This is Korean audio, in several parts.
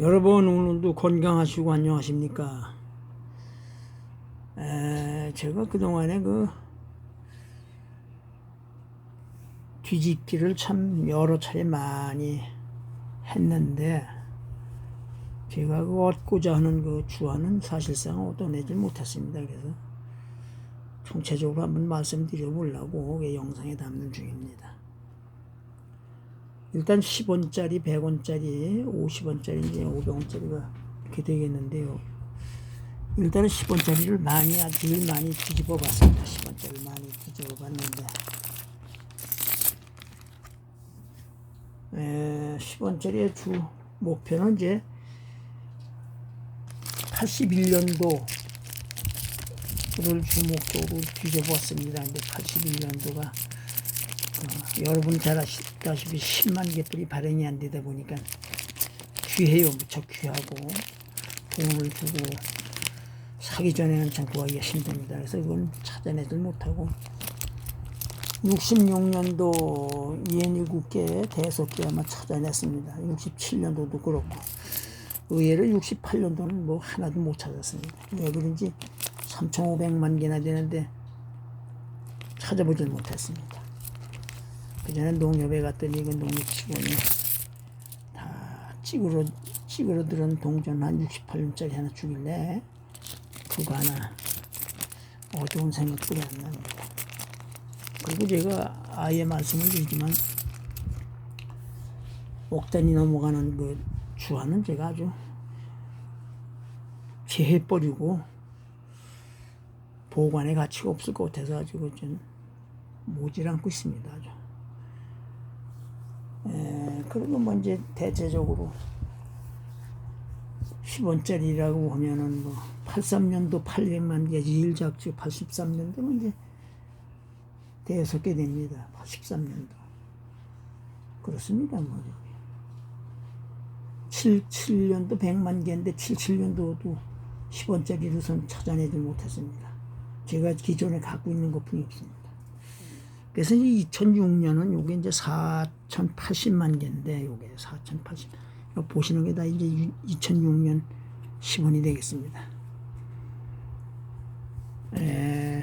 여러분 오늘도 건강하시고 안녕하십니까? 에, 제가 그동안에 그 뒤집기를 참 여러 차례 많이 했는데 제가 그 얻고자 하는 그 주화는 사실상 얻어내지 못했습니다. 그래서 총체적으로 한번 말씀드려 보려고 이 영상에 담는 중입니다. 일단 10원짜리, 100원짜리, 50원짜리, 이제 500원짜리가 이렇게 되겠는데요. 일단은 10원짜리를 많이, 늘 많이 뒤집어 봤습니다. 10원짜리 많이 뒤집어 봤는데. 에, 10원짜리의 주 목표는 이제 81년도를 주 목표로 뒤져보았습니다. 근데 81년도가 어, 여러분 잘 아시다시피 10만 개뿔이 발행이 안 되다 보니까 귀해요. 무척 귀하고 돈을 주고 사기 전에는 참 구하기가 힘듭니다. 그래서 이건 찾아내질 못하고 66년도 67개 대속개 아마 찾아냈습니다. 67년도도 그렇고 의외로 68년도는 뭐 하나도 못 찾았습니다. 왜 그런지 3,500만 개나 되는데 찾아보질 못했습니다. 그전에 농협에 갔더니 그 농협 직원이 다 찌그러 찌그러 들은 동전 한 68년짜리 하나 주길래 그거 하나 어두운 생각들이 안 납니다. 그리고 제가 아예 말씀을 드리지만 옥단이 넘어가는 그 주화는 제가 아주 제해버리고 보관의 가치가 없을 것 같아서 좀 모질 않고 있습니다. 아주. 에, 그리고 뭐 이제 대체적으로 10원짜리라고 하면은 뭐 83년도 800만 개 일작주 83년도면 이제 대여섯 개 됩니다. 83년도. 그렇습니다. 뭐. 77년도 100만 개인데 77년도도 10원짜리로 선 찾아내지 못했습니다. 제가 기존에 갖고 있는 것 뿐이 없습니다. 그래서 이제 2006년은 요게 이제 4,080만 개인데 요게 4,080. 보시는 게 다 이제 2006년 10원이 되겠습니다. 에,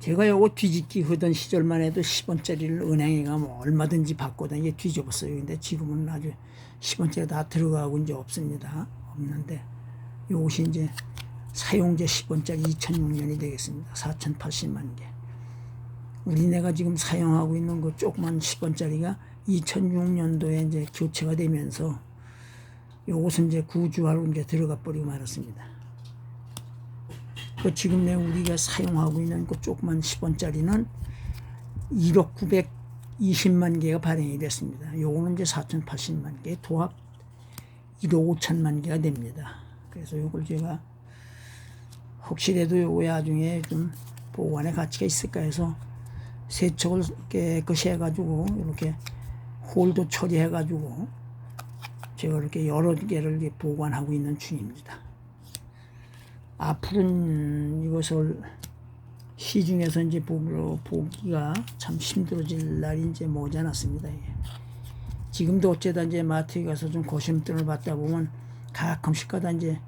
제가 요거 뒤집기 하던 시절만 해도 10원짜리를 은행에 가면 얼마든지 받고다 이게 뒤집었어요. 근데 지금은 아주 10원짜리 다 들어가고 이제 없습니다. 없는데 요것이 이제 사용제 10원짜리 2006년이 되겠습니다. 4,080만 개. 우리네가 지금 사용하고 있는 그 조그만 10원짜리가 2006년도에 이제 교체가 되면서 요것은 이제 구주화로 이제 들어가 버리고 말았습니다. 그 지금 내 우리가 사용하고 있는 그 조그만 10원짜리는 1억 920만 개가 발행이 됐습니다. 요거는 이제 4,080만 개, 도합 1억 5천만 개가 됩니다. 그래서 요걸 제가 혹시라도 요거 나중에 좀 보관의 가치가 있을까 해서 세척을 깨끗이 해가지고 이렇게 홀도 처리해가지고 제가 이렇게 여러 개를 보관하고 있는 중입니다. 앞으로는 이것을 시중에서 이제 보기가 참 힘들어질 날이 이제 머지않았습니다. 예. 지금도 어쩌다 이제 마트에 가서 좀 고심돈을 받다 보면 가끔씩 가다 이제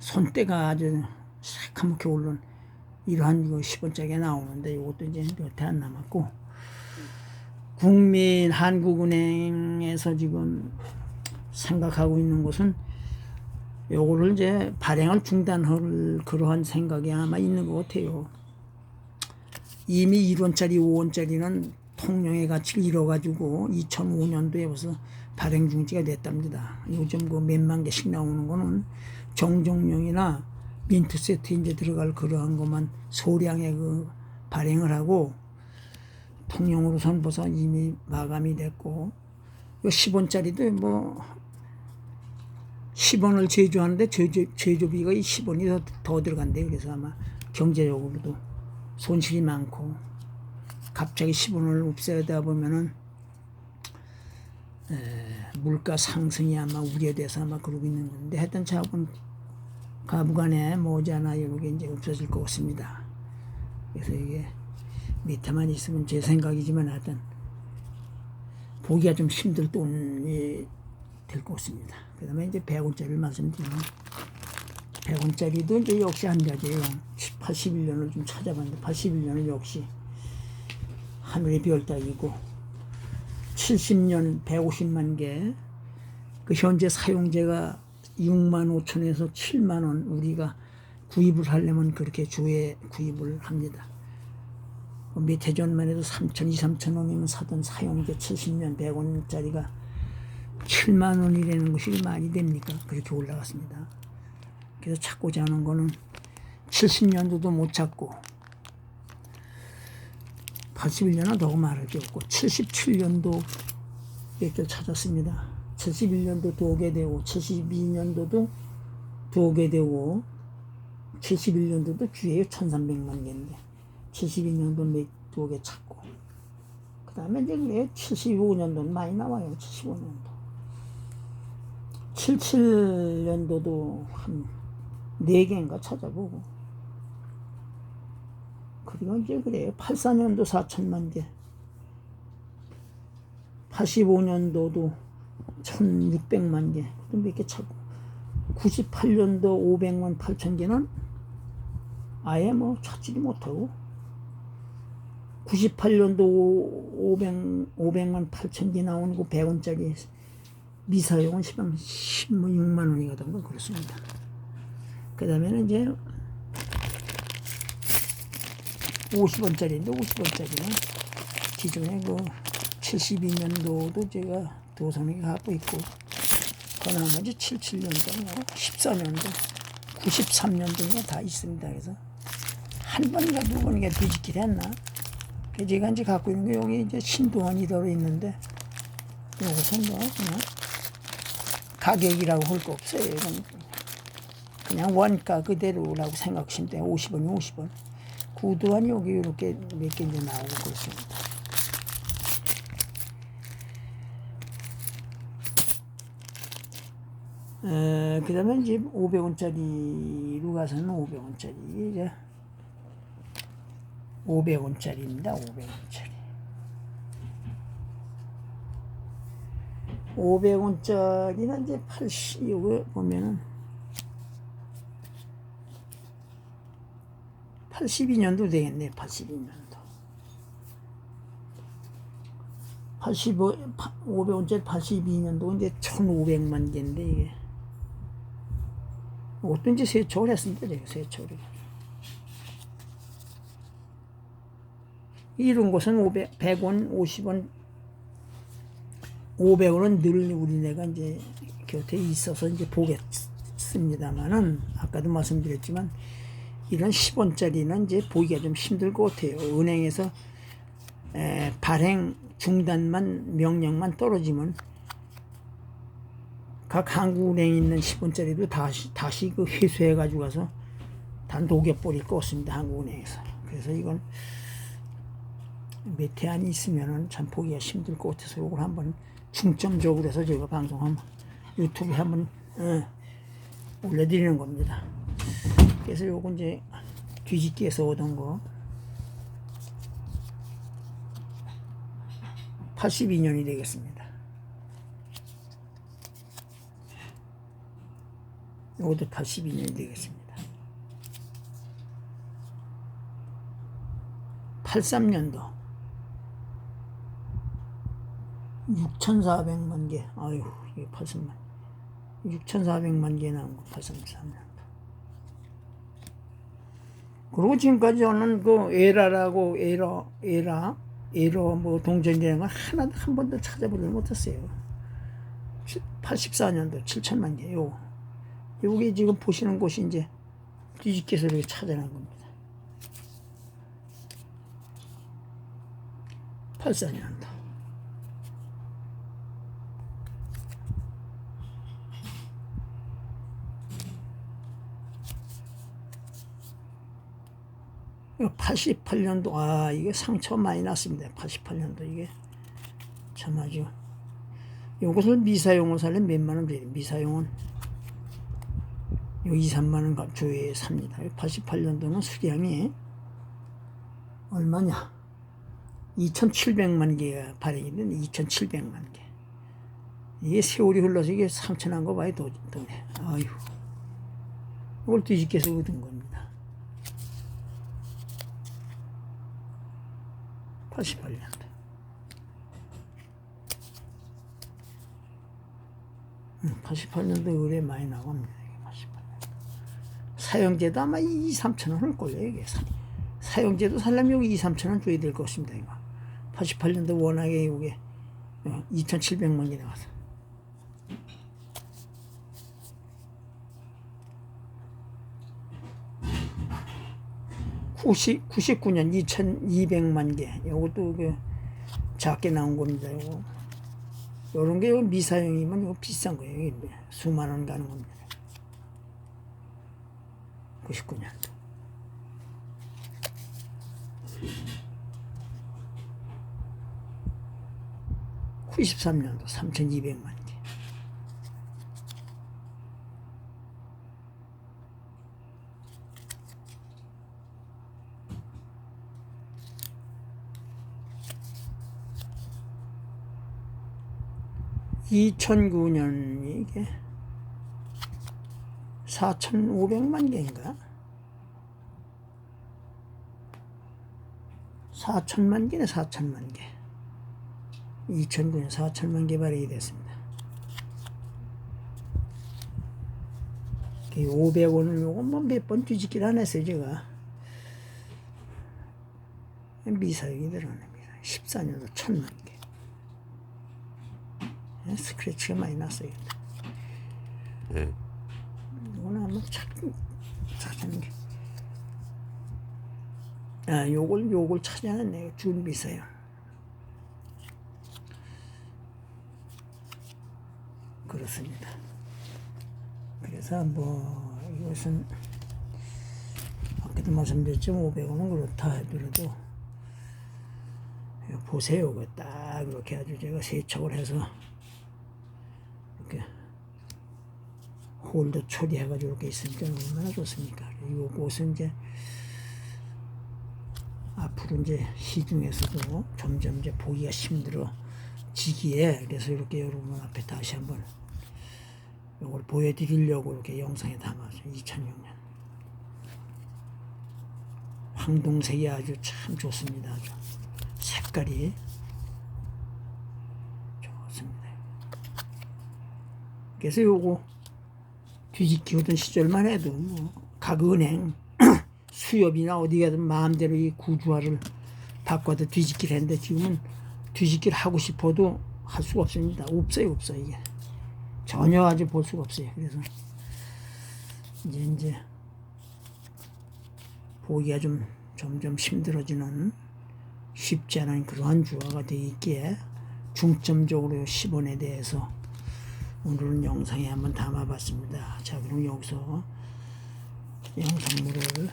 손때가 아주 새카맣게 오른 이러한 이거 10원짜리가 나오는데 이것도 이제 몇 해 안 남았고 국민 한국은행에서 지금 생각하고 있는 것은 요거를 이제 발행을 중단할 그러한 생각이 아마 있는 것 같아요. 이미 1원짜리, 5원짜리는 통영의 가치를 잃어가지고 2005년도에 벌써 발행 중지가 됐답니다. 요즘 그 몇만 개씩 나오는 거는 정정용이나 민트 세트 이제 들어갈 그러한 것만 소량의 그 발행을 하고 통영으로선 벌써 이미 마감이 됐고 요 10원짜리도 뭐 10원을 제조하는데 제조, 제조비가 10원이 더, 더 들어간대요. 그래서 아마 경제적으로도 손실이 많고 갑자기 10원을 없애다 보면은 에, 물가 상승이 아마 우려돼서 아마 그러고 있는 건데 하여튼 자본 가부간에 모자나 이런 게 이제 없어질 것 같습니다. 그래서 이게 밑에만 있으면 제 생각이지만 하여튼 보기가 좀 힘들 돈이 될 것 같습니다. 그 다음에 이제 100원짜리를 말씀드리면 100원짜리도 이제 역시 한 가지예요. 81년을 좀 찾아봤는데 81년은 역시 하늘의 별 따기고 70년 150만 개, 그 현재 사용재가 6만 5천에서 7만 원 우리가 구입을 하려면 그렇게 주에 구입을 합니다. 그 밑에 전만 해도 3천, 2, 3천 원이면 사던 사용재 70년 100원짜리가 7만 원이라는 것이 말이 됩니까? 그렇게 올라갔습니다. 그래서 찾고자 하는 거는 70년도도 못 찾고 81년은 더 말할 게 없고 77년도 몇개 찾았습니다. 71년도 두개 되고 72년도도 두개 되고 71년도도 주에요 1300만 개인데 72년도 두개 찾고 그 다음에 이제 그래요 75년도는 많이 나와요 75년도. 77년도도 한 4개인가 찾아보고. 그리고 이제 그래요 84년도 4천만 개. 85년도도 1600만 개 그럼 몇개 찾고 98년도 500만 8천 개는 아예 뭐 찾지도 못하고 98년도 500, 500만 8천 개 나오는 그 100원짜리 미사용은 10만, 16만 원이거든요. 그렇습니다. 그 다음에는 이제 50원짜리인데 50원짜리는 기존에 그 72년도도 제가 도선에 갖고 있고 그 나머지 77년도, 14년도, 93년도가 다 있습니다. 그래서 한 번인가 두 번인가 뒤집기를 했나? 그 제가 이제 갖고 있는 게 여기 이제 신도원이 들어 있는데 요것은 뭐 그냥 가격이라고 할 거 없어요. 이건 그냥 원가 그대로라고 생각하시면 돼요. 50원이 50원. 구도한 여기 이렇게 몇 개 이제 나오고 그렇습니다. 그 다음에 이제 500원짜리로 가서는 500원짜리 이제 500원짜리입니다. 500원짜리. 500원짜리는 이제 80, 이거 보면은 82년도 되겠네, 82년도. 85, 500원짜리 82년도 이제 1500만 개인데, 이게. 어떤지 세초를 했습니다, 제가 세초를. 이런 것은 500, 100원, 50원, 500원은 늘 우리네가 이제 곁에 있어서 이제 보겠습니다만은 아까도 말씀드렸지만 이런 10원짜리는 이제 보기가 좀 힘들 것 같아요. 은행에서 에, 발행 중단만 명령만 떨어지면 각 한국은행에 있는 10원짜리도 다시 다시 그 회수해 가지고 가서 다 녹여 버릴 것 같습니다. 한국은행에서. 그래서 이건 메테안이 있으면은 참 보기가 힘들 것 같아서 이걸 한번 중점적으로 해서 제가 방송 한번 유튜브에 한번 어, 올려드리는 겁니다. 그래서 요거 이제 뒤집기에서 얻은 거 82년이 되겠습니다. 요것도 82년이 되겠습니다. 83년도 6,400만 개. 아유, 이게 80만. 6,400만 개 나온 거, 83년도. 그리고 지금까지 저는 그 에라라고, 에라, 에라, 에라 뭐 동전이라는 걸 하나도 한 번도 찾아보지 못했어요. 84년도 7천만 개. 요. 여기 지금 보시는 곳이 이제 뒤집기해서 이렇게 찾아낸 겁니다. 84년도. 이거 88년도 아 이게 상처 많이 났습니다. 88년도 이게 참 아주 이것을 미사용을 살면 몇만 원 돼요. 미사용은 요 2, 3만 원 값주에 삽니다. 88년도는 수량이 얼마냐? 2,700만 개가 발행이 된 2,700만 개. 이게 세월이 흘러서 이게 삼천한 거 봐요, 도, 돈에. 아유. 이걸 뒤집게서 얻은 겁니다. 88년도. 음, 88년도 의뢰 많이 나갑니다. 이게 88년도. 사형제도 아마 2, 3천 원을 걸려요. 이게 사, 사형제도 살려면 여기 2, 3천 원 줘야 될 것입니다. 이거. 88년도 워낙에 이게 2,700만이 나가서. 90, 99년 2,200만 개. 이것도 그 작게 나온 겁니다. 이거. 요런 게 미사용이면 이거 비싼 거예요. 수만 원 가는 겁니다. 99년. (93년도) (3,200만 개) (2009년) 이게 (4,500만 개인가) 4천만 개네 4천만 개. 2009년 4천만 개 발행이 됐습니다. 500원을 요거 뭐몇 번 뒤집기를 안 했어요 제가. 미사용이 들어갑니다. 14년도 천만 개. 예, 스크래치가 많이 났어요 예. 착, 찾는 게. 아, 요걸, 요걸 내가 준비서요. 그렇습니다. 그래서 뭐, 이것은, 아까도 말씀드렸지만 500원은 그렇다 하더라도, 보세요. 딱 이렇게 아주 제가 세척을 해서, 이렇게 홀더 처리해가지고 이렇게 있으니까 얼마나 좋습니까? 이것은 이제 앞으로 이제 시중에서도 점점 이제 보기가 힘들어지기에 그래서 이렇게 여러분 앞에 다시 한번 이걸 보여드리려고 이렇게 영상에 담아서 2006년 황동색이 아주 참 좋습니다. 아주 색깔이 좋습니다. 그래서 요거 뒤집기 하던 시절만 해도 뭐 각 은행 수협이나 어디 가든 마음대로 이 구주화를 바꿔도 뒤집기를 했는데 지금은 뒤집기를 하고 싶어도 할 수가 없습니다. 없어요, 없어 이게 전혀 아주 볼 수가 없어요. 그래서 이제 이제 보기가 좀 점점 힘들어지는 쉽지 않은 그러한 주화가 되어 있기에 중점적으로 10원에 대해서 오늘은 영상에 한번 담아봤습니다. 자, 그럼 여기서 영상물을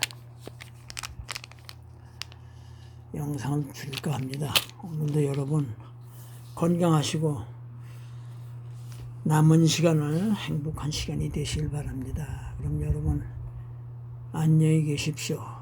영상을 줄까 합니다. 오늘도 여러분 건강하시고 남은 시간을 행복한 시간이 되시길 바랍니다. 그럼 여러분 안녕히 계십시오.